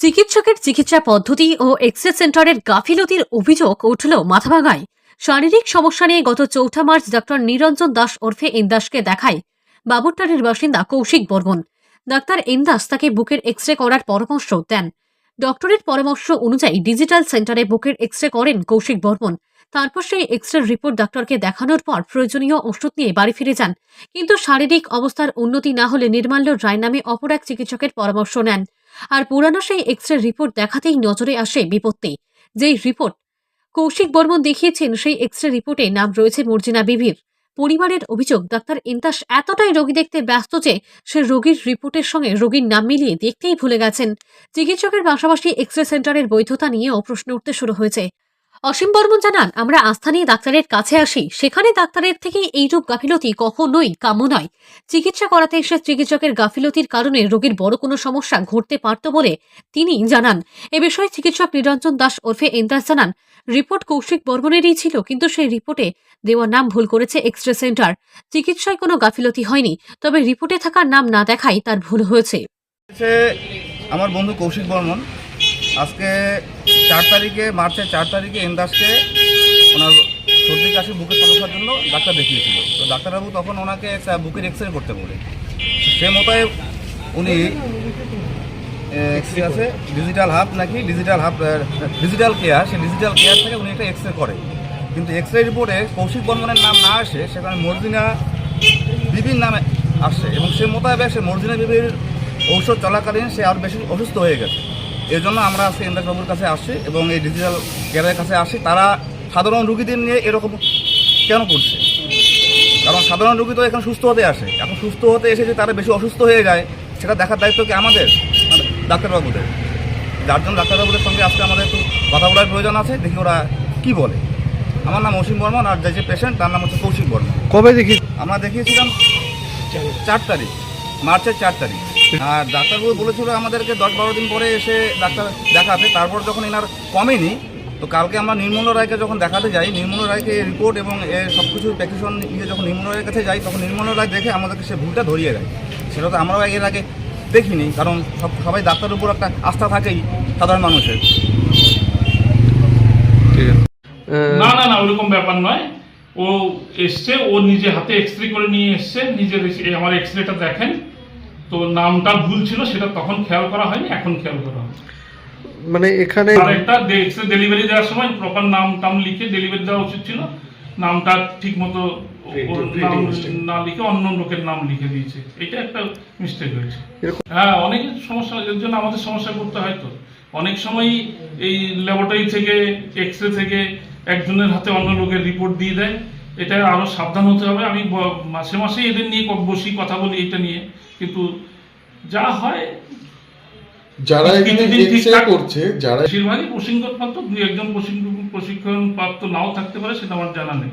চিকিৎসকের চিকিৎসা পদ্ধতি ও এক্সরে সেন্টারের গাফিলতির অভিযোগ উঠল মাথাভাঙায়। শারীরিক সমস্যা নিয়ে গত চৌঠা মার্চ ডক্টর নিরঞ্জন দাস ওরফে ইন্দাসকে দেখায়। বাবুরটারির বাসিন্দা কৌশিক বর্মন। ডাক্তার ইন্দাস তাকে বুকের এক্সরে করার পরামর্শ দেন। ডক্টরের পরামর্শ অনুযায়ী ডিজিটাল সেন্টারে বুকের এক্সরে করেন কৌশিক বর্মন। তারপর সেই এক্সরে রিপোর্ট ডাক্তারকে দেখানোর পর প্রয়োজনীয় ওষুধ নিয়ে বাড়ি ফিরে যান। কিন্তু শারীরিক অবস্থার উন্নতি না হলে নির্মাল্য রায় নামে অপর এক চিকিৎসকের পরামর্শ নেন। আর পুরানো সেই এক্স রে রিপোর্ট দেখাতেই নজরে আসে বিপত্তি। যেই রিপোর্ট কৌশিক বর্মন দেখিয়েছেন, সেই এক্স রে রিপোর্টে নাম রয়েছে মর্জিনা বিবির। পরিবারের অভিযোগ, ডাক্তার ইন্তাস এতটাই রোগী দেখতে ব্যস্ত যে সে রোগীর রিপোর্টের সঙ্গে রোগীর নাম মিলিয়ে দেখতেই ভুলে গেছেন। চিকিৎসকের পাশাপাশি এক্স রে সেন্টারের বৈধতা নিয়েও প্রশ্ন উঠতে শুরু হয়েছে। অসীম বর্মন জানান, আমরা আস্থা নিয়ে ডাক্তারের কাছে আসি। সেখানে ডাক্তারের থেকে এইরূপ গাফিলতি কখনোই কাম্য নয়। চিকিৎসা করাতে এসে চিকিৎসকের গাফিলতির কারণে রোগীর বড় কোনো সমস্যা ঘটতে পারত বলে তিনি জানান। এ বিষয়ে চিকিৎসক নিরঞ্জন দাস ওরফে ইন্দাস জানান, রিপোর্ট কৌশিক বর্মনেরই ছিল, কিন্তু সেই রিপোর্টে দেওয়ার নাম ভুল করেছে এক্স রে সেন্টার। চিকিৎসায় কোনো গাফিলতি হয়নি, তবে রিপোর্টে থাকা নাম না দেখাই তার ভুল হয়েছে। আমার বন্ধু কৌশিক বর্মন। আজকে চার তারিখে, মার্চের চার তারিখে এন্দাসকে ওনার সর্দি কাশি বুকের সমস্যার জন্য ডাক্তার দেখিয়েছিল। তো ডাক্তারবাবু তখন ওনাকে একটা বুকের এক্স রে করতে বলে। সে মোতাবেক উনি আছে? ডিজিটাল হাব নাকি? ডিজিটাল হাব ডিজিটাল কেয়ার সেই ডিজিটাল কেয়ার থেকে উনি একটা এক্স রে করে। কিন্তু এক্স রে রিপোর্টে কৌশিক বর্মনের নাম না আসে সেখানে মর্জিনা বিবির নামে আসছে এবং সে মোতাবেক সে মর্জিনা বিবির ঔষধ চলাকালীন সে আর বেশি অসুস্থ হয়ে গেছে। এর জন্য আমরা আজকে ইন্দ্রাসবাবুর কাছে আসছি এবং এই ডিজিটাল কেয়ারের কাছে আসি তারা সাধারণ রুগীদের নিয়ে এরকম কেন করছে? কারণ সাধারণ রুগী তো এখন সুস্থ হতে আসে। এখন সুস্থ হতে এসে যে তারা বেশি অসুস্থ হয়ে যায় সেটা দেখার দায়িত্ব কি আমাদের? মানে ডাক্তারবাবুদের যার জন্য ডাক্তারবাবুদের সঙ্গে আজকে আমাদের একটু কথা বলার প্রয়োজন আছে। দেখি ওরা কি বলে। আমার নাম অসীম বর্মন আর যে যে পেশেন্ট তার নাম হচ্ছে কৌশিক বর্মন। কবে দেখি আমরা দেখিয়েছিলাম চার তারিখ। মার্চের চার তারিখ। আর ডাক্তারবাবু বলেছিল আমাদেরকে দশ বারো দিন পরে এসে ডাক্তার দেখাতে। তারপর যখন এনার কমেনি তো কালকে আমরা নির্মল রায়কে যখন দেখাতে যাই নির্মল রায়কে রিপোর্ট এবং এর সব কিছু প্যাকিশন নিয়ে যখন নির্মল রায়ের কাছে যাই তখন নির্মল রায় দেখে আমাদেরকে সে ভুলটা ধরিয়ে দেয়। সেটা তো আমরাও এর আগে দেখিনি কারণ সব সবাই ডাক্তারের উপর একটা আস্থা থাকেই সাধারণ মানুষের। ঠিক আছে। না না না ওরকম ব্যাপার নয়। ও এসছে ও নিজে হাতে এক্স রে করে নিয়ে এসছে নিজের আমার এক্স রেটা দেখেন। তো নামটা ভুল ছিল সেটা তখন খেয়াল করা হয়নি এখন খেয়াল করা হয় মানে এখানে একটা এক্স ডেলিভারি দেওয়ার সময় প্রপার নাম টাম লিখে ডেলিভারি দেওয়া উচিত ছিল। নামটা ঠিক মতো না লিখে অন্য লোকের নাম লিখে দিয়েছে। এটা একটা মিস্টেক হয়েছে। হ্যাঁ অনেক সমস্যা এর জন্য আমাদের সমস্যা করতে হয় তো। অনেক সময় এই ল্যাবরেটরি থেকে এক্স রে থেকে একজনের হাতে অন্য লোকের রিপোর্ট দিয়ে দেয়। এটা আরও সাবধান হতে হবে। আমি মাসে মাসে এদের নিয়ে বসি কথা বলি এটা নিয়ে। কিন্তু যা হয় যারা এখানে কিছুদিন এক্সরে করছে যারা বেশিরভাগই প্রশিক্ষণ প্রাপ্ত দুই একজন প্রশিক্ষণ প্রশিক্ষণ প্রাপ্ত নাও থাকতে পারে সেটা আমার জানা নেই।